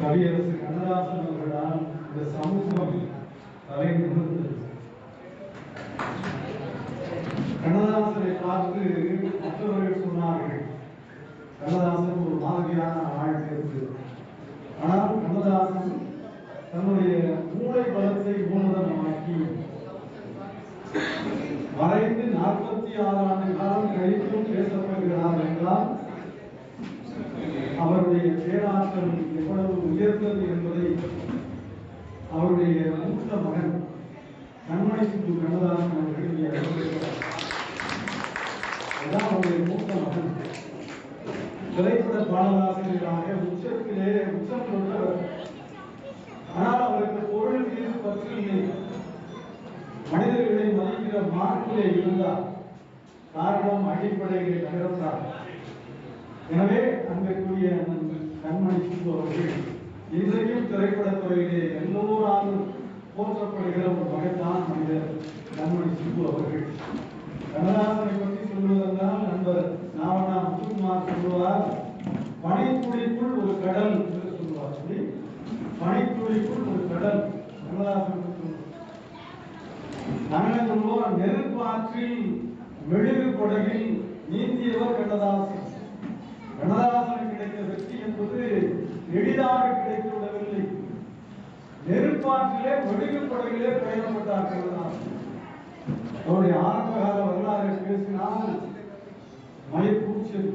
கவியரசு கண்ணதாசன் அவர்களால் இந்த சமூகம் தலை நிமிர்ந்தது கண்ணதாசனை பார்த்து மற்றவர்கள் சொன்னார்கள் கண்ணதாசன் ஒரு மாதிரியான வாழ்க்கை இருக்கு ஆனால் கண்ணதாசன் தன்னுடைய மூளை பலத்தை மூலதனமாக்கி மறைந்து நாற்பத்தி ஆறு ஆண்டு காலம் கழித்தும் பேசப்படுகிறார் என்றால் அவருடைய பேராற்றல் எவ்வளவு உயர்ந்தது என்பதை அவருடைய மூத்த மகன் கண்மணி சிந்து கண்ணதாசன் அவர்கள் இங்கே அவருடைய மூத்த மகன். திரைப்பட பாடலாசிரியராக உச்சத்திலே உச்சம் கொண்டவர் ஆனால் அவருக்கு பொருள் மீது பற்றி மனிதர்களை மதிக்கிற மாற்றிலே இருந்தார். காரணம் அடிப்படைகளை நகர்ந்தார் எனவே அன்றைக்குரிய கண்மணி சிந்து அவர்கள் இன்றைக்கும் திரைப்படத்துறையிலே எல்லோராலும் போற்றப்படுகிற ஒரு மகத்தான் மனிதர் கண்மணி சிந்து அவர்கள். கண்ணதாசனை பற்றி சொல்வதென்றால் நண்பர் நாவனா முத்துக்குமார் சொல்லுவார் பனித்துளிக்குள் ஒரு கடல் என்று சொல்லுவார் சொல்லி பனித்துளிக்குள் ஒரு கடல் கண்ணதாசன் பற்றி நாங்கள் சொல்லுவோம் நெருப்பாற்றில் மெழுகு படகில் நீந்தியவர் கண்ணதாசன். கண்ணதாசனுக்கு கிடைத்த வெற்றி என்பது எளிதாக கிடைத்து விடவில்லை நெருப்பாற்றிலே மெழுகு பயணப்பட்டார் கண்ணதாசன் அவருடைய ஆரம்பகால வரலாறு பேசினால் மயக்கூச்சல்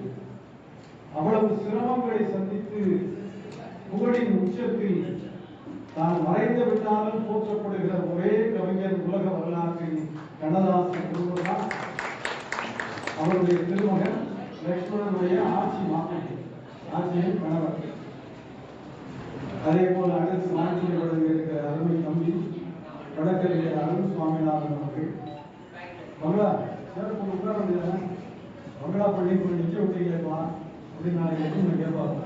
அவ்வளவு சிரமங்களை சந்தித்து புகழின் உச்சத்தில் தான் மறைந்து விட்டாலும் போற்றப்படுகிற ஒரே கவிஞர் உலக வரலாற்றில் கண்ணதாசன் ஒருவர்தான் அவருடைய திருமகன் லக்ஷ்மணனுடைய ஆட்சி மாப்பிள்ளை ஆட்சியின் கணவர் அதே போல அடுத்து நாட்டில் வழங்க இருக்கிற அருமை தம்பி வடக்கறிஞர் அருண் சுவாமிநாதன் அவர்கள். பங்களா சார் கொஞ்சம் உட்கார முடியாது பங்களா பண்ணி நிச்சய நிக்க கேட்கலாம் அப்படின்னு நாளைக்கு எப்படி கேட்பாங்க.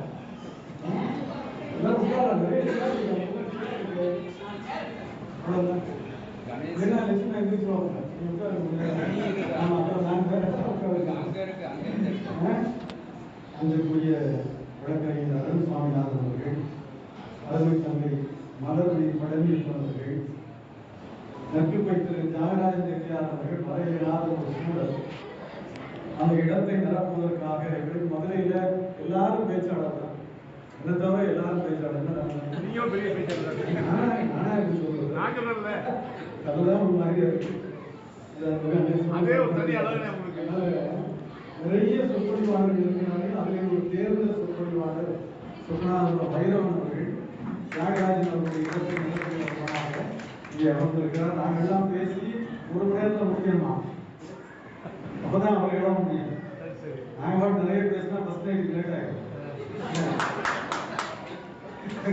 எல்லாரும் இருக்கு. என்ன லட்சுமி அன்றைக்குரிய வழக்கறிஞர் அருண் சுவாமிநாதன் அவர்கள் அருமை தந்தை மலர்வி பழனியப்பன் அவர்கள் நட்புப்பை திரு தியாகராஜன் செட்டியார் அவர்கள் மறையில்லாத ஒரு சூழல். அந்த இடத்தை நிரப்புவதற்காக எங்களுக்கு மதுரையில எல்லாரும் பேச்சாளர் தான் என்ன தவிர எல்லாரும் பேச்சாளர் நீயும் பெரிய பேச்சாளர் சொல்றது நான் சொல்லல அதுதான் ஒரு மாதிரியா இருக்கு. இது அதே ஒரு தனி அளவுல உங்களுக்கு. அதனால நிறைய சொற்பொழிவாளர்கள் இருக்கிறார்கள். அதில் ஒரு தேர்ந்த சொற்பொழிவாளர் சொன்னார் பைரவன் அவர்கள் தியாகராஜன் அவருடைய இடத்தை நிலத்திற்காக இங்கே அமர்ந்திருக்கிறார். நாங்கள் எல்லாம் பேசி ஒரு மணி நேரத்தில் முடிக்கணுமா அப்பதான் அவர் இடம் முடியும். சரி சரி நாங்கள் பாட்டு நிறைய பேசினா ஃபர்ஸ்ட் நைட் லேட் ஆகிடும்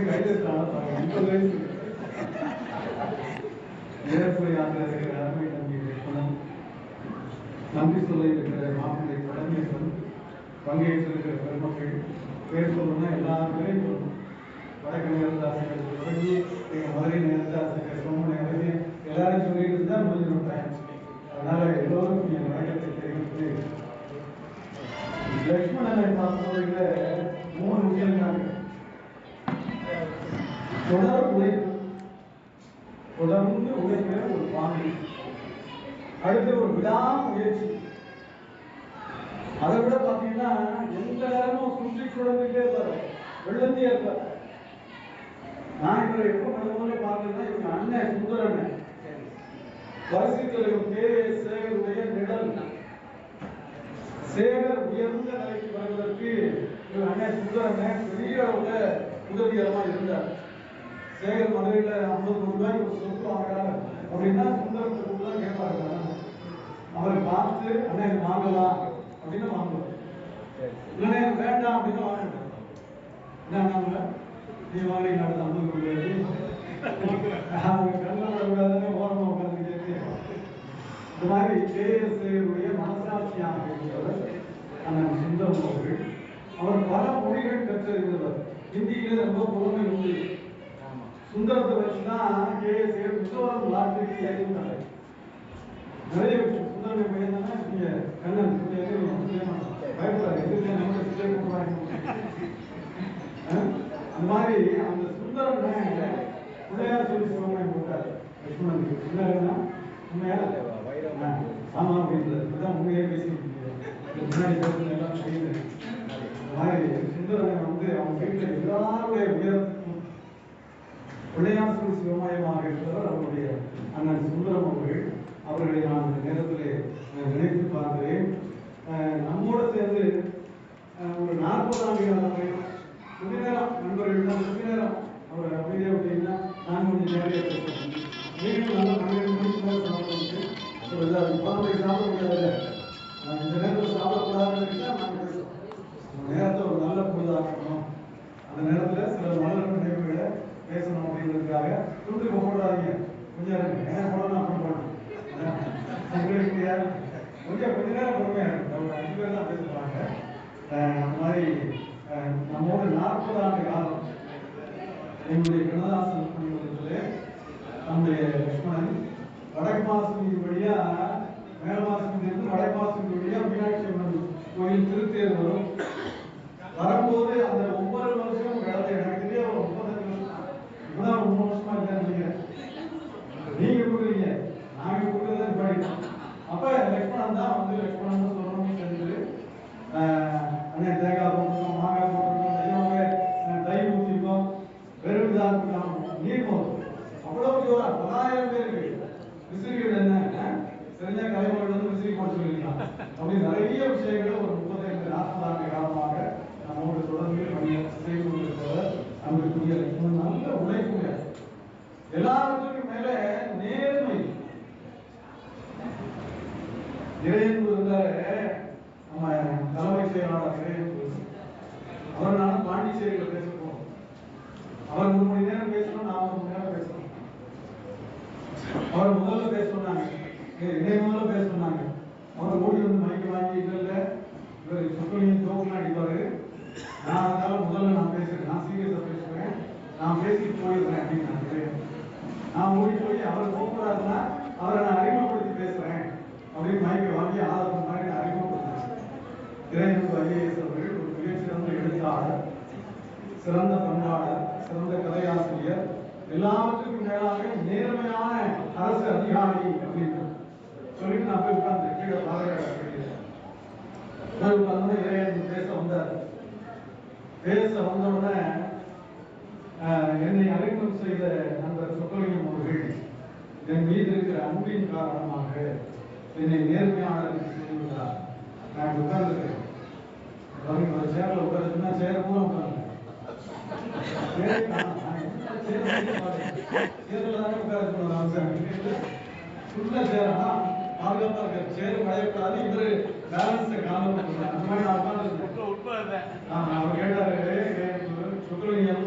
கைதட்டான பாருங்க. முப்பது வயசு. ஏற்புரையாக இருக்கிற அருமை தம்பி லட்சுமணன் நன்றி சொல்ல இருக்கிற மாப்பிள்ளை பழனியப்பன் பங்கேற்றிருக்கிற பெருமக்கள் பேர் சொல்லணும்னா எல்லாருமே சொல்லணும் வடக்கு நேரத்தாசிரியர் தொடங்கி எங்கள் மதுரை நேரத்தாசிரியர் சோமனை வரைக்கும் எல்லாரும் சொல்லிட்டு இருந்தா முடிஞ்சிடும் டைம் அதனால எல்லோரும் என் வணக்கத்தை தெரிவித்து லக்ஷ்மணனை பார்ப்பதில் மூணு விஷயங்கள். தொடர் உழைப்பு தொடர்ந்து உழைக்கிற ஒரு பாண்டி அடுத்து ஒரு விடாமுயற்சி. அதை விட பாத்தீங்கன்னா எந்த நேரமும் சுற்றி குழந்தைகிட்டே இருப்பாரு. வெள்ளந்தியா இருப்பார் நான் இவரை எப்ப முதல் முதல்ல பார்த்தேன்னா இவங்க அண்ணன் சுந்தரண்ணன் வரிசை தலைவர் கே. சேகருடைய நிழல். சேகர் உயர்ந்த நிலைக்கு வருவதற்கு இவர் அண்ணன் சுந்தரண்ணன் பெரிய அளவுல உதவிகரமா இருந்தார். சேகர் மதுரையில் ஐம்பது கோடி ரூபாய் ஒரு சொத்து வாங்குறாரு. அப்படின்னா சுந்தரத்துக்கு அவரை பார்த்து அண்ணா இது வாங்கலாம் அப்படின்னு வாங்குவார் இல்லைன்னா எனக்கு வேண்டாம் அப்படின்னு வாங்க என்ன வாங்கல நீ வாங்கி அடுத்த ஐம்பது கோடி ரூபாய்க்கு அவங்க கண்ணில் விடக்கூடாதுன்னு ஓரமாக உட்காந்து கேட்டு இந்த மாதிரி கேஎஸ்ஏடைய மனசாட்சியாக இருக்கிறவர் அண்ணன் சுந்தரம் அவர்கள் அவர் பல மொழிகள் கற்றறிந்தவர் ஹிந்தியிலே ரொம்ப பொறுமை உண்டு சுந்தரத்தை வச்சுதான் கேஎஸ்ஏ மிசோரம் லாட்டரிக்கு ஏறினாங்க நிறைய விஷயம் சுந்தரமை பையன் தானே நீங்க கண்ணன் இப்படி எதிர்க்கணும், செய்ய மாட்டோம். பயப்படாது எதிர்க்க நம்ம சிலை கொண்டு வாங்க அந்த மாதிரி அந்த சுந்தரம் பிள்ளையார் சொல்லி சிவமணி போட்டார் லட்சுமணனுக்கு பிள்ளையார்னா உண்மையா ஆ, ஆமா அப்படின்றது இப்பதான் உண்மையே பேசிட்டு இருக்கீங்க முன்னாடி பேசுறது எல்லாம் தெரியுது இந்த மாதிரி சுந்தரனை வந்து அவங்க வீட்டுல எல்லாருடைய உயரத்துக்கும் பிள்ளையார் சிவமயமாக அவருடைய அண்ணன் சுந்தரம் அவர்கள். அவர்களை நான் இந்த நேரத்திலே நினைத்து பார்க்கிறேன். நம்மோடு சேர்ந்து அஹ், ஒரு நாற்பது ஆண்டு கொஞ்ச நேரம் நண்பர்கள் கொஞ்ச நேரம் அவர் அமைதியாக விட்டீங்கன்னா நான் கொஞ்சம் நீங்களும் நல்லா பன்னெண்டு மணிக்கு மேலே சாப்பிட்டு ஒரு சாப்பிட முடியாது இந்த நேரத்தில் சாப்பிடக்கூடாதுன்னு நாங்கள் நேரத்தை ஒரு நல்ல பொழுதாக்கணும் அந்த நேரத்துல சில மலர் நினைவுகளை பேசணும் அப்படிங்கிறதுக்காக துண்டு போடாதீங்க கொஞ்சம் நேரம் ஏன் போடணும் அப்படி போடணும் யாரு- கொஞ்சம் கொஞ்ச நேரம் பொறுமையா இருக்கு ஒரு அஞ்சு பேர் தான் பேசுவாங்க அஹ் அந்த மாதிரி அஹ் நம்மோட நாற்பது ஆண்டு காலம் எங்களுடைய கண்ணதாசன் பணிமன்றத்தில் நம்முடைய லட்சுமணன் வடக்கு மாசம் வழியா மேல மாசம் இருந்து வடக்கு மாசத்துக்கு வழியா மீனாட்சி அம்மன் கோயில் திருத்தேர் வரும். வரும்போது அந்த ஒவ்வொரு வருஷமும் கடந்த எனக்கு தெரிய ஒரு முப்பத்தஞ்சு வருஷம் இப்பதான் ஒரு மூணு வருஷமா இல்லைன்னு நினைக்கிறேன் நீங்க கொடுக்குறீங்க நாங்க கொடுக்கறத படிக்கணும் அப்ப லட்சுமணன் தான் வந்து லட்சுமணன் சொல்லணும்னு தெரிஞ்சது அண்ணன் தேங்காய் போட்டிருக்கோம் மாங்காய் போட்டிருக்கோம் தெய்வங்க தை ஊற்றிருக்கோம் வெறும் இதாக இருக்கோம் நீர் போதும் அவ்வளவு ஜோரா பலாயிரம் பேருக்கு விசிறிகள் என்ன தெரிஞ்ச கலைமொழி வந்து விசிறி போட்டு சொல்லிருக்கலாம் அப்படி நிறைய விஷயங்களை ஒரு முப்பத்தைந்து நாற்பது ஆண்டு காலமாக நம்மோடு தொடர்ந்து பணியை செய்து கொண்டிருக்கிறவர் அன்புக்குரிய லட்சுமணன் நல்ல உழைப்புங்க எல்லாவற்றுக்கும் மேல நேர்மை இறையன்பு இருந்தாரு நம்ம தலைமை செயலாளர் இறையன்பு அவர் நானும் பாண்டிச்சேரியில பேச போறோம் அவர் மூணு மணி நேரம் பேசணும் நான் ஒரு மணி நேரம் பேசணும் அவர் முதல்ல பேச சொன்னாங்க ஏய், என்னை முதல்ல பேச சொன்னாங்க அவர் ஓடி வந்து மைக்கு வாங்கி இல்ல இல்ல இவர் சுக்கலியும் ஜோக்கெல்லாம் அடிப்பாரு நான் அதனால முதல்ல நான் பேசுறேன் நான் சீரியஸா பேசுறேன் நான் பேசிட்டு போயிடுறேன் அப்படின்னு நான் சொல்றேன். நான் ஓடி போய் அவர் கூப்பிடாருன்னா அவரை நான் அறிமுகப்படுத்தி பேசுறேன் அப்படின்னு மைக்கை வாங்கி ஆதரவு மாதிரி நான் அறிமுகப்படுத்துறேன் இறையன்பு ஐஏஎஸ் அவர்கள் ஒரு மிகச்சிறந்த எழுத்தாளர் சிறந்த பண்பாளர் சிறந்த கதையாசிரியர் எல்லாவற்றுக்கும் மேலாக நேர்மையான அரசு அதிகாரி அப்படின்னு சொல்லிட்டு நான் போய் உட்கார்ந்து கீழே பாதுகாக்க போய் உட்கார்ந்து இறையன்பு பேச வந்தார் பேச வந்த உடனே ஆஹ், என்னை அறிமுகம் செய்த நண்பர் சொக்கலிங்கம் அவர்கள் என் மீது இருக்கிற அன்பின் காரணமாக என்னை நேர்மையாளர் செய்துள்ளார் நான் உட்கார்ந்துருக்கேன் ஒரு சேர்ல உட்கார்ந்துன்னா சேர பூரா உட்கார்ந்து. சேர்ல தானே உட்கார்ந்து அவசரம் ஃபுல்லா சேரா பாதுகாப்பா இருக்க சேர் மழையக்கூடாது இவரு பேலன்ஸை காலம் அந்த மாதிரி நான் உட்கார்ந்து உட்பட ஆமா, அவர் கேட்டாரு சுக்ரலிங்கம்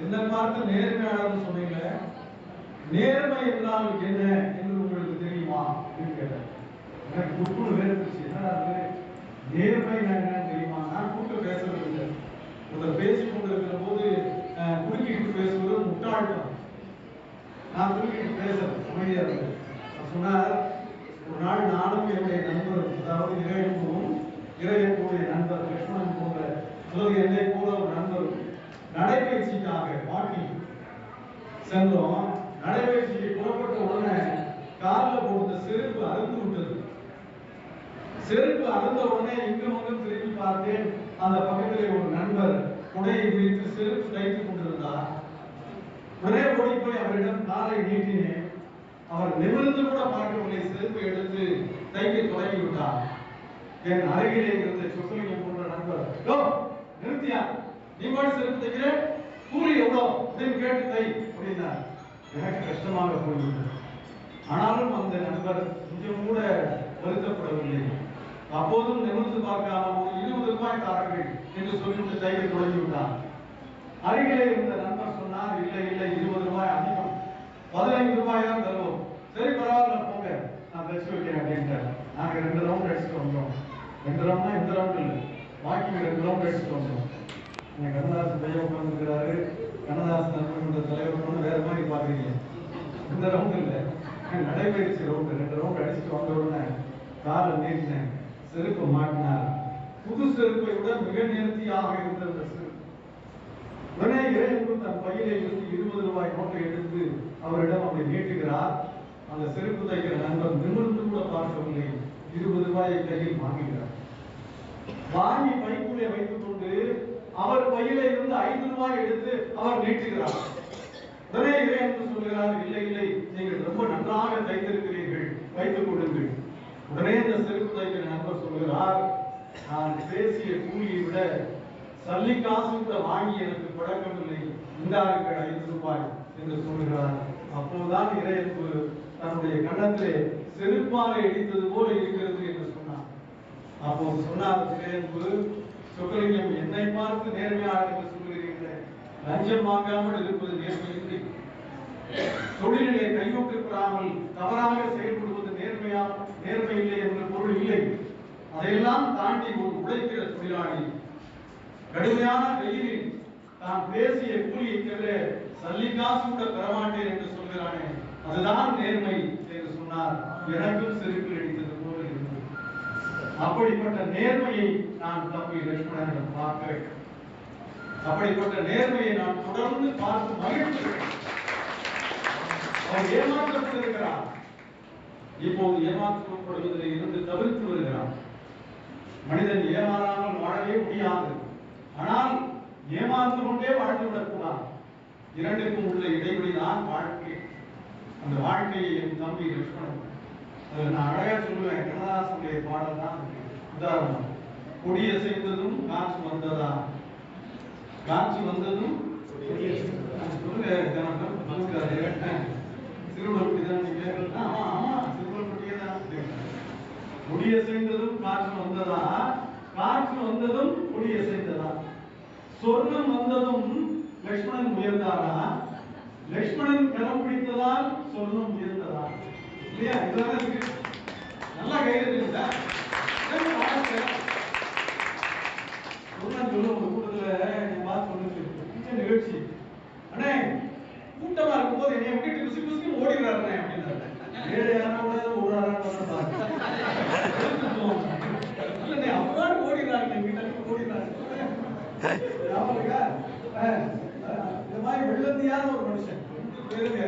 என்ன பார்த்து நேர்மையாளர் சொன்னீங்க நேர்மை என்றால் என்ன என்று உங்களுக்கு தெரியுமா? அப்படின்னு கேட்டேன் எனக்கு குப்புன்னு வேறுச்சு என்னடா அது? நேர்மை என்னன்னு தெரியுமா? நான் கூப்பிட்டு பேசுறது இல்லை. ஒருத்தர் பேசிக் கொண்டிருக்கிற போது குறுக்கிட்டு பேசுவது முட்டாள்தான் நான் குறுக்கிட்டு பேசுறேன் அமைதியா இருந்தேன் சொன்னார் ஒரு நாள் நானும் என்னுடைய நண்பரும் அதாவது இறையன்பும் இறையன்புடைய நண்பர் லட்சுமணன் போன்ற உலக என்னை போல ஒரு நண்பரும் நடைபயிற்சிக்காக வாக்கிங் சென்றோம். நடைபயிற்சிக்கு புறப்பட்ட உடனே காலில் போட்ட செருப்பு அறுந்து விட்டது. செருப்பு அறுந்த உடனே இங்கும் அங்கும் திரும்பி பார்த்தேன். அந்த பக்கத்திலே ஒரு நண்பர் குடையை பிடித்து செருப்பு தைத்துக் கொண்டிருந்தார். ஒரே ஓடி போய் அவரிடம் காலை நீட்டினேன். அவர் நிமிர்ந்து கூட பார்க்கவில்லை. செருப்பு எடுத்து தைக்க தொடங்கி விட்டார். என் அருகிலே இருந்த சொக்கலிங்கம் போன்ற நண்பர் நிறுத்தியா? நீ பாட்டு செருப்பு தைக்கிற கூலி எவ்வளோ? அப்படின்னு கேட்டு தை அப்படின்னா எனக்கு கஷ்டமாக போயிருந்தது ஆனாலும் அந்த நண்பர் கொஞ்சம் கூட வருத்தப்படவில்லை. அப்போதும் நிமிர்ந்து பார்க்காம ஒரு இருபது ரூபாய் தாருங்கள் என்று சொல்லிவிட்டு தைக்க தொடங்கி விட்டான் அருகிலே இருந்த நண்பர் சொன்னார் இல்லை இல்லை இருபது ரூபாய் அதிகம். பதினைந்து ரூபாய் தான் தருவோம். சரி பரவாயில்ல போங்க. நான் தச்சு வைக்கிறேன் அப்படின்ட்டார். நாங்க ரெண்டு ரவுண்ட் அடிச்சுட்டு வந்தோம். ரெண்டு ரவுண்ட்னா இந்த ரவுண்ட் இல்லை. வாக்கிங் ரெண்டு ரவுண்ட் அடிச்சுட்டு வந்தோம். எங்க கண்ணதாசன் பையன் உட்காந்துருக்கிறாரு கண்ணதாசன் நண்பர்களோட தலைவர் வேற மாதிரி பாக்குறீங்க இந்த ரவுண்ட் இல்லை நடைபயிற்சி ரவுண்ட் ரெண்டு ரவுண்ட் அடிச்சுட்டு வந்த உடனே காலை நீட்டினேன். செருப்பு மாட்டினார். புது செருப்பை விட மிக நேர்த்தியாக இருந்த அந்த செருப்பு. உடனே இறைவன் தன் பையிலே இருந்து இருபது ரூபாய் நோட்டை எடுத்து அவரிடம் அப்படி நீட்டுகிறார். அந்த செருப்பு தைக்கிற நண்பர் நிமிர்ந்து கூட பார்க்கவில்லை. இருபது ரூபாயை கையில் வாங்குகிறார் வாங்கி பைக்குள்ளே வைத்துக் கொண்டு அவர் கையில இருந்து ஐந்து ரூபாய் எடுத்து அவர் நீட்டுகிறார். உடனே இறையன்பு சொல்கிறார் இல்லை இல்லை நீங்கள் ரொம்ப நன்றாக தைத்திருக்கிறீர்கள் வைத்துக் கொள்ளுங்கள். உடனே இந்த செருப்பு தைக்கிற நண்பர் சொல்கிறார் நான் பேசிய கூலியை விட சல்லி காசு கூட வாங்கி எனக்கு பழக்கமில்லை. இந்தாருங்கள் ஐந்து ரூபாய் என்று சொல்கிறார் அப்போதுதான் இறையன்பு தன்னுடைய கண்ணத்திலே செருப்பாலை இடித்தது போல இருக்கிறது என்று சொன்னார். அப்போ சொன்னார் இறையன்பு சொக்கலிங்கம் என்னை பார்த்து நேர்மையாக என்று சொல்கிறீர்களே லஞ்சம் வாங்காமல் இருப்பது நேர்மை தொழிலை தொழிலிலே பெறாமல் தவறாக செயல்படுவது நேர்மையா நேர்மை இல்லை என்ற பொருள் இல்லை. அதையெல்லாம் தாண்டி ஒரு உழைக்கிற தொழிலாளி கடுமையான வெயிலில் தான் பேசிய கூலியை தவிர சல்லி காசு கூட பெறமாட்டேன் என்று சொல்கிறானே அதுதான் நேர்மை என்று சொன்னார். எனக்கும் செருப்பில் அடித்தது போல இருந்தது. அப்படிப்பட்ட நேர்மையை நான் தம்பி லட்சுமணனிடம் பார்க்கிறேன் அப்படிப்பட்ட நேர்மையை நான் தொடர்ந்து பார்த்து மகிழ்ச்சிக்கிறேன் அவர் ஏமாற்றப்பட்டிருக்கிறார் இப்போது ஏமாற்றப்படுவதில் இருந்து தவிர்த்து வருகிறார் மனிதன் ஏமாறாமல் வாழவே முடியாது. ஆனால் ஏமாந்து கொண்டே வாழ்ந்துவிடக் கூடாது. இரண்டுக்கும் உள்ள இடைவெளி தான் வாழ்க்கை. அந்த வாழ்க்கையை என் தம்பி லட்சுமணன். அதில் நான் அழகா சொல்லுவேன். கண்ணதாசனுடைய பாடல் தான் உதாரணம். கொடிய செய்ததும் காற்று வந்ததா? காற்று வந்ததும் சொல்லுங்க காற்று வந்ததா? காற்று வந்ததும் கொடிய சொர்ணம் வந்ததும் லக்ஷ்மணன் உயர்ந்தாரா? லக்ஷ்மணன் கரம் பிடித்ததால் சொர்ணம் உயர்ந்ததா? இல்லையா? நல்லா கைது வாழ்க்கை சொர்ணன் சொல்ல உங்க கூட்டத்துல பார்த்து நிகழ்ச்சி. அண்ணே கூட்டமா இருக்கும்போது விட்டுட்டு பிசு பிசுக்கு ஓடிடுறாருண்ணே அப்படின்னாரு ஏழை யாரா கூட ஓடுறாரா இல்லண்ணே அப்பதான் ஓடிடுறாங்க எங்கிட்ட இருந்து ஓடிடுறாரு ஞாபகம் இருக்கா? அஹ், அஹ், இந்த மாதிரி வெள்ளந்தியான ஒரு மனுஷன் ரெண்டு பேருங்க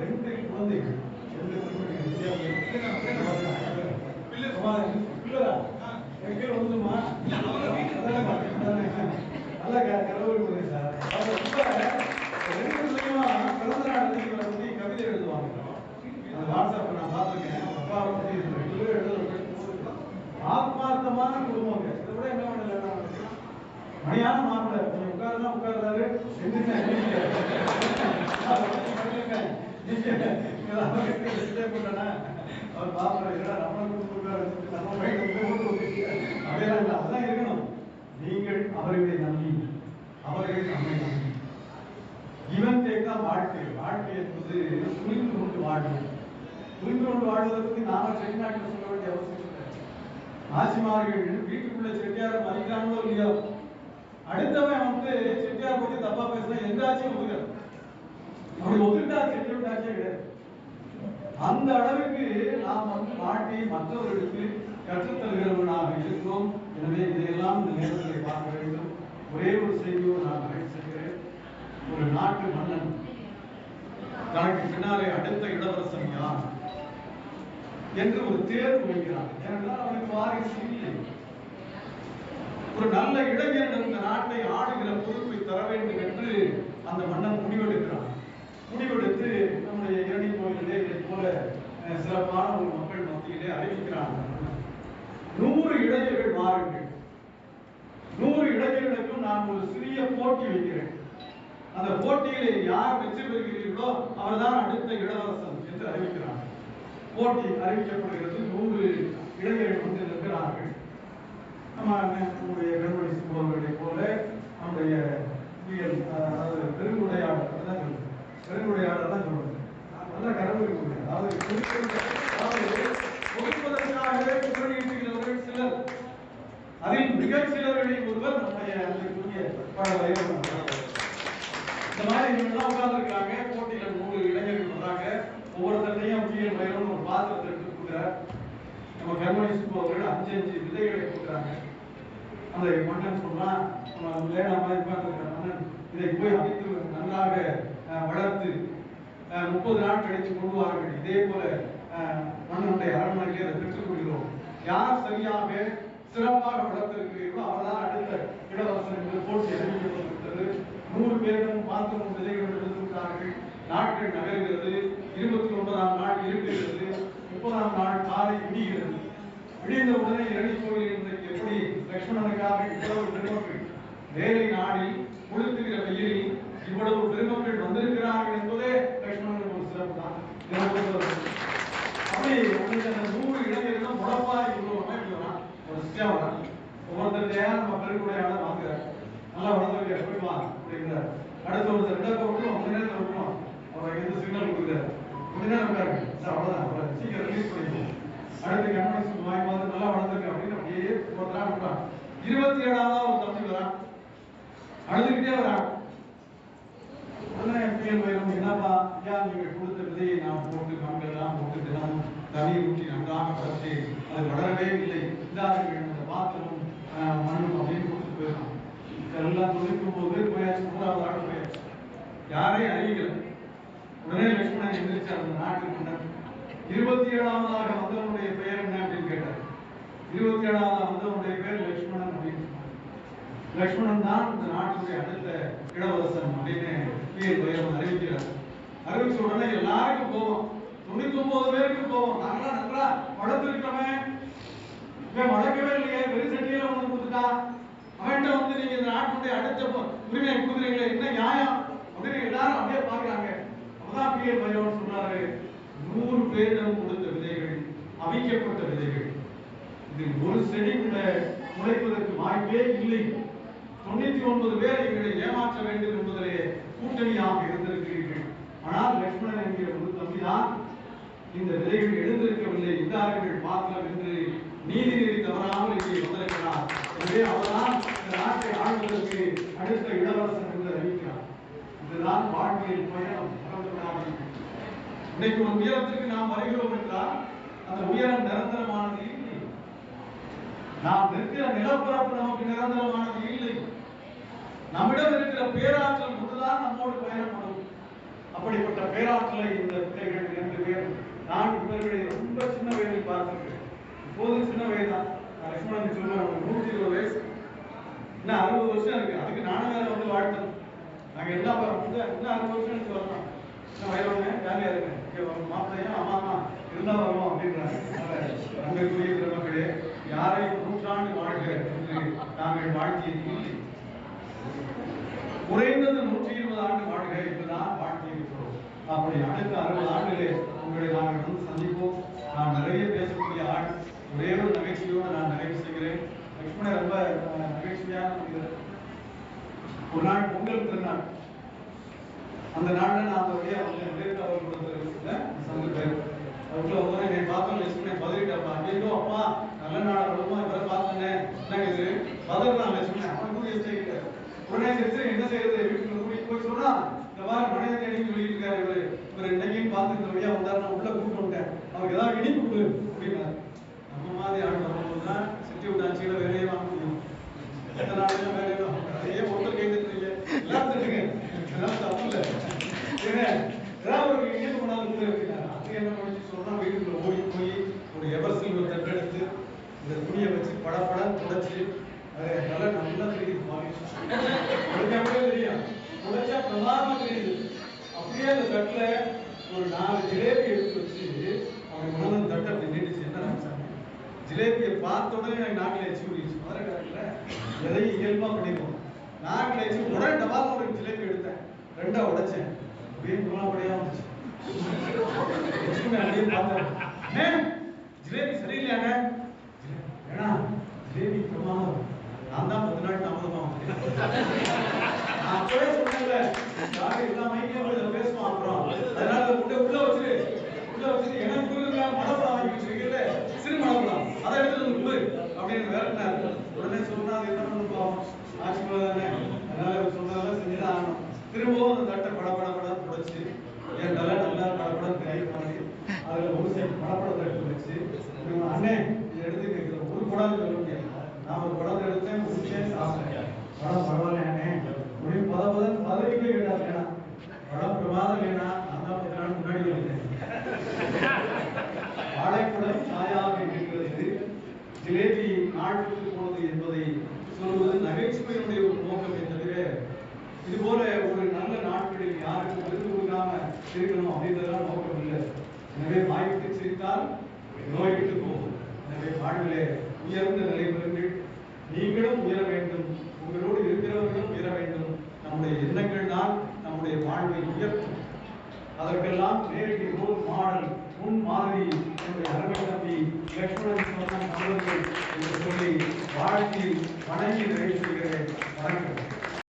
ரெண்டு குழந்தைகள் ரெண்டு குழந்தைகள் வித்தியாசம். அம்மா, பிள்ளைடா, என் கீழ வந்துருமா? அதானே பாத்தேன், அதானே. நல்லா க- கடவுள் கொடுங்க சார். அவங்க ரொம்ப ரெண்டு பிள்ளைங்களும் பிறந்த நாள் அன்னைக்கு வந்து கவிதை எழுதுவாங்க. அந்த வாட்ஸ்அப்ல நான் பார்த்திருக்கேன். அவங்க அப்பாவை பத்தி ரெண்டு பேரும் எழுதுற ஆத்மார்த்தமான குடும்பங்க இதை விட என்ன பண்ணல என்ன பண்ணல? மணியான மாப்பிள்ளை கொஞ்சம் உட்காருனா உட்காருறாரு எந்திரிச்சா எந்திரிக்கிறாரு. அதை பத்தி கவலைங்க. மணியான இதெல்லாம் கேட்டு சிட்டை போட்டேனா? அவர் மாப்பிள்ளை நம்மளை கூப்பிட்டு நம்ம பையனை அப்படியெல்லாம் அதான் இருக்கணும். நீங்கள் அவர்களை நம்பி. அவர்கள் நம்மை நம்பி. இவன் தான் வாழ்க்கை. வாழ்க்கை என்பது புரிந்து கொண்டு வாழ்வது புரிந்து கொண்டு வாழ்வதற்கு நாம செட்டிநாட்டில் சொல்ல வேண்டிய அவசியம் இல்லை. ஆசிமார்கள் வீட்டுக்குள்ள செட்டியாரம் மதிக்கிறாங்களோ இல்லையோ? அடுத்தவன் வந்து செட்டியார் பத்தி தப்பா பேசினா எந்த ஆட்சியும் ஒதுக்காது அப்படி ஒதுக்கிட்டா செட்டியார் ஆட்சியே கிடையாது. அந்த அளவுக்கு நாம் வந்து நாட்டை மற்றவர்களுக்கு கற்றுத்தருகிறவர்களாக இருக்கிறோம். எனவே இதையெல்லாம் இந்த நேரத்தில் பார்க்க வேண்டும். ஒரே ஒரு செய்தியோடு நான் நிறைவு செய்கிறேன் ஒரு நாட்டு மன்னன். தனக்கு பின்னாலே அடுத்த இளவரசன் யார்? என்று ஒரு தேர்வு வைக்கிறான் ஏனென்றால் அவனுக்கு வாரிசு இல்லை. ஒரு நல்ல இளைஞன் இந்த நாட்டை ஆளுகிற பொறுப்பை தர வேண்டும் என்று அந்த மன்னன் முடிவெடுக்கிறான். முடிவெடுத்து நம்முடைய இரணி கோயிலே இதை போல அஹ், சிறப்பான ஒரு மக்கள் மத்தியிலே அறிவிக்கிறாங்க நூறு இளைஞர்கள் வாருங்கள். நூறு இளைஞர்களுக்கும் நான் ஒரு சிறிய போட்டி வைக்கிறேன். அந்த போட்டியிலே யார் வெற்றி பெறுகிறீர்களோ அவர்தான் அடுத்த இளவரசன் என்று அறிவிக்கிறார் போட்டி அறிவிக்கப்படுகிறது. நூறு இளைஞர்கள் வந்து நிற்கிறார்கள். நம்ம நம்முடைய கண்மணி சுப்பவர்களை போல நம்முடைய புயல் அதாவது பெருங்குடையாளர் தான் சொல்லுது பெருங்குடையாளர் தான் சொல்லுது நல்ல கடவுள் அதாவது கொடுப்பதற்காகவே புகழீட்டுகிறவர்கள் சிலர். அதில் மிக சிலர்களில் ஒருவர் நம்முடைய அன்றைக்குரிய பல வயது இந்த மாதிரி இவங்கெல்லாம் உட்கார்ந்துருக்காங்க போட்டியில் நூறு இளைஞர்கள் வர்றாங்க. ஒவ்வொருத்தரையும் புயல் வயலும் ஒரு பாத்திரத்தை எடுத்து கொடுக்குறார். நம்ம கர்மணி சுப்பு அவர்கள் அஞ்சு அஞ்சு விதைகளை கொடுக்குறாங்க. அந்த மன்னன் சொன்னா நம்ம லேனா மாதிரி உட்கார்ந்துருக்கிற மன்னன். இதை போய் அமைத்து நன்றாக வளர்த்து முப்பது நாள் கழித்து கொண்டு வாருங்கள். இதே போல மன்னனுடைய அரண்மனையிலே அதை பெற்றுக்கொள்கிறோம் யார் சரியாக சிறப்பாக வளர்த்திருக்கிறீர்களோ அவர்தான் அடுத்த இளவரசர் என்று போட்டி அறிவிக்கப்பட்டிருக்கிறது நூறு பேரிடம் பார்த்து விதைகள் எடுத்துவிட்டார்கள் நாட்கள் நகர்கிறது. இருபத்தி ஒன்பதாம் நாள் இருக்கிறது முப்பதாம் நாள் காலை இடிகிறது விடிந்த உடனே இரணி கோயில் இன்றைக்கு எப்படி? லட்சுமணனுக்காக இவ்வளவு பெருமக்கள் வேலை நாடி கொளுத்துகிற வெயிலில் இவ்வளவு பெருமக்கள் வந்திருக்கிறார்கள் என்பதே லட்சுமணனுக்கு ஒரு சிறப்பு தான் இதை பொறுத்தவரை. அப்படி உங்களுக்கு அந்த நூறு இளைஞர்களும் முழப்பாரி இவ்வளவு அமைப்பு வரான் ஒரு சிஸ்டம் வரான் ஒவ்வொருத்தருடைய நம்ம பெருக்குடையாளர் வாங்குறார் நல்லா வளர்ந்துருக்க போய் வா அப்படிங்கிறார் அடுத்த ஒரு ரெண்டாவது விட்டுரும் கொஞ்ச நேரத்தில் விட்டுரும் அவர் எந்த சிக்னல் கொடுக்குறாரு கொஞ்ச நேரம் இருக்காரு சார் அவ்வளோதான் அவரை சீக்கிரம் ரிலீஸ் பண்ணிடுவோம் அடுத்து கவனிச்சு வாங்கி பார்த்து நல்லா வளர்ந்துருக்கு அப்படின்னு அப்படியே ஒரு நாள் விட்டுறான் இருபத்தி ஏழாவது ஒரு தம்பி வரான் அழுதுகிட்டே வரான் உடனே பிஎல் வைரம் என்னப்பா ஐயா நீங்கள் கொடுத்த விதையை நான் போட்டு கண்கள்லாம் போட்டு தினமும் தண்ணீர் ஊற்றி நன்றாக வளர்த்து அது வளரவே இல்லை இந்தாருங்கள் அந்த பாத்திரம் ஆஹ், மண்ணும் அப்படின்னு கொடுத்து போயிடலாம் ஒன்பது பேர் போயாச்சு மூணாவது ஆடு போயாச்சு யாரையும் அறியல. உடனே லட்சுமணன் எந்திரிச்சார் அந்த நாட்டுக்கு முன்னர் இருபத்தி ஏழாவதாக வந்தவனுடைய பெயர் என்ன அப்படின்னு கேட்டார். இருபத்தி ஏழாவதாக வந்தவனுடைய பேர் லட்சுமணன் அப்படின்னு சொன்னார். லட்சுமணன் தான் இந்த நாட்டுடைய அடுத்த இளவரசன் அப்படின்னு பிஎல் வைரம் அறிவிக்கிறார். அறிவிச்ச உடனே எல்லாருக்கும் போவோம் தொண்ணூத்தி ஒன்பது பேருக்கு போவோம் நாங்களாம் நல்லா வளர்த்துருக்கோமே இவன் வளர்க்கவே இல்லையே. வெறும் சட்டியில ஒண்ணு கொடுத்துட்டா. அவன்கிட்ட வந்து நீங்க இந்த நாட்டுடைய அடுத்த உரிமை உரிமையை என்ன நியாயம்? அப்படின்னு எல்லாரும் அப்படியே பாக்குறாங்க அப்பதான் பிஎல் பையன் சொன்னாரு நூறு பேரிடம் கொடுத்த விதைகள் அவிக்கப்பட்ட விதைகள். இது ஒரு செடி கூட முளைப்பதற்கு வாய்ப்பே இல்லை. தொண்ணூத்தி ஒன்பது பேர் எங்களை ஏமாற்ற வேண்டும் என்பதிலே கூட்டணியாக இருந்திருக்கிறீர்கள். ஆனால் லட்சுமணன் என்கிற ஒரு தம்பிதான் இந்த விதைகள் எழுந்திருக்கவில்லை. இந்தார்கள் பாத்திரம் என்று நீதி நெறி தவறாமல் இங்கே வந்திருக்கிறார். எனவே அவர்தான் இந்த நாட்டை ஆளுவதற்கு அடுத்த இளவரசர் என்று அறிவிக்கிறார். இதுதான் வாழ்க்கையில் பயணம் இன்னைக்கு ஒரு உயரத்திற்கு நாம் வருகிறோம் என்றால் அந்த உயரம் நிரந்தரமானது இல்லை. நாம் நிற்கிற நிலப்பரப்பு நமக்கு நிரந்தரமானது இல்லை. நம்மிடம் இருக்கிற பேராற்றல் ஒன்றுதான் நம்மோடு பயணப்படும் அப்படிப்பட்ட பேராற்றலை இந்த பிள்ளைகள் இரண்டு பேர் நான் இவர்களை ரொம்ப சின்ன வயதில் பார்த்திருக்கிறேன். இப்போது சின்ன வயது தான். லக்ஷ்மணன் சொல்லுவேன். அவனுக்கு நூற்றி இருபது வயசு. இன்னும் அறுபது வருஷம் இருக்கு. அதுக்கு நானும் வேற வந்து வாழ்த்தணும். நாங்கள் என்ன வரோம் இன்னும் இன்னும் அறுபது வருஷம் எனக்கு வரணும் இன்னும் வயலுங்க ஜாலியா இருக்கு இங்க வரும் மாப்பிள்ளையும் அம்மா அம்மா? இருந்தா வரும் அப்படின்றாங்க அதனால அன்பிற்குரிய பெருமக்களே யாரையும் நூற்றாண்டு வாழ்க என்று நாங்கள் வாழ்த்தியது இல்லை. குறைந்தது நூற்றி இருபது ஆண்டு வாழ்க என்றுதான் வாழ்த்தியிருக்கிறோம் அப்படி அடுத்த அறுபது ஆண்டுகளே உங்களை நாங்கள் வந்து சந்திப்போம். நான் நிறைய பேசக்கூடிய ஆண்டு ஒரே ஒரு நகைச்சுவையோடு நான் நிறைவு செய்கிறேன். லக்ஷ்மணன் ரொம்ப நகைச்சுவையான மனிதர். ஒரு நாள் பொங்கல் திருநாள். அந்த நாள்ல நான் அவருடைய அவங்க வந்து அவர் கொடுத்துருக்கல சந்திப்பேன் பேர். ஒவ்வொரு வந்து என்னை பார்த்தோம் லட்சுமணன் பதறிட்டப்பா. ஐயோ அப்பா நல்ல நாள் வருமா இவரை பார்த்தேனே என்ன இது? பதறான் லட்சுமணன் அவன் கூட எச்சரிக்கை. உடனே சரி என்ன செய்யறது? வீட்டுக்கு கூட்டிட்டு போய் சொன்னா இந்த மாதிரி மனித தேடி சொல்லிட்டு இருக்காரு இவரு. இவர் என்னைக்கும் பார்த்து இந்த வழியா வந்தாரு. நான் உள்ள கூப்பிட்டு விட்டேன் அவருக்கு ஏதாவது இனிப்பு கொடு அப்படின்னாரு. மாதிரி ஆள் வரும்போது தான் சிட்டி விட்டு அஞ்சுல வேலையே வாங்க முடியும். எத்தனை நாளைக்கு வேலையே வாங்க அதையே ஒருத்தர் கேட்டுருக்கீங்க. எல்லாம் தெரியுங்க இதெல்லாம் தப்பு இல்லை. ஏங்க ஏதாவது ஒரு இனிப்பு கொண்டாந்து கொடு அப்படின்னாரு அது என்ன பண்ணிச்சு சொன்னா வீட்டுக்குள்ள ஓடி போய் ஒரு எவர்சில் ஒரு தட்டெடுத்து இந்த துணியை வச்சு படப்பட துடைச்சு அதை நல்லா நல்லா தெரியுது பாலிஷ் தெரியும். உடைச்சா பிரமாதமா தெரியுது. அப்படியே அந்த தட்டுல ஒரு நாலு ஜிலேபி எடுத்து வச்சு அவன் கொண்டு தட்டை அப்படி நீட்டிச்சு என்ன நினைச்சாங்க ஜிலேபியை பார்த்த உடனே எனக்கு நாக்கில் எச்சு ஊறிடுச்சு. மதுரை கடையில் எதையும் இயல்பாக பண்ணிடுவோம். நாக்கில் எச்சு உடனே டபால் ஒரு ஜிலேபி எடுத்தேன். ரெண்டா உடைச்சேன். அப்படியே குணப்படியா வந்துச்சு. அப்படியே பார்த்தேன். ஜிலேபி சரியில்லையாங்க ஏன்னா ஜிலேபி பிரமாதம். நான் தான் பத்து நாள் தாமதமாக அப்பவே சொன்னேன்ல யாரும் எல்லா மைக்கையும் வந்து இதை அப்புறம். அதனால உள்ள உள்ள வச்சிரு உள்ள வச்சிரு எனக்கு மனப்படம் மடப்படம் வாங்கி வச்சிருக்கீங்கல்ல சிறு மனப்படம் அதை எடுத்து வந்து கொடு அப்படின்னு விரட்டினாரு. உடனே சொன்னா அது என்ன பண்ணு பாவம்? ஆசீர்வாதம் தானே? அதனால அவர் சொன்னதெல்லாம் செஞ்சுதான் ஆகணும். திரும்பவும் அந்த தட்டை பட பட புடைச்சு என் தலை நல்லா படப்படம் தெரிய மாதிரி அதுல ஒரு சைடு படப்படத்தை எடுத்து வச்சு அண்ணே இதை எடுத்து கேட்கல ஒரு படம் சொல்ல முடியாது. நான் ஒரு படம் எடுத்தேன் முடிச்சேன் சாப்பிட்டேன். படம் பரவாயில்ல அண்ணே. அப்படின்னு பத பல பதவிக்கே கேட்டார் ஏன்னா படம் பிரமாதம் வேணா நான் தான் பத்து முன்னாடி ஜிலேபி போனது என்பதை சொல்வது நகைச்சுவையினுடைய ஒரு நோக்கமே தவிர இது போல ஒரு நல்ல நாட்களில் யாருக்கும் விருது கொடுக்காம இருக்கணும் அப்படின்றதெல்லாம் நோக்கம் இல்லை எனவே வாய்ப்பு சிரித்தால் நோய் விட்டு போகும். எனவே வாழ்விலே உயர்ந்த நிலை பெறுங்கள். நீங்களும் உயர வேண்டும். உங்களோடு இருக்கிறவர்களும் உயர வேண்டும். நம்முடைய எண்ணங்கள் தான் நம்முடைய வாழ்வை உயர்த்தும். அதற்கெல்லாம் நேரடி ரோல் மாடல் முன் மாதிரி என்னுடைய அருமை தம்பி லட்சுமணன் சொன்ன என்று சொல்லி வாழ்த்தி வணங்கி நிறைவு செய்கிறேன். வணக்கம்.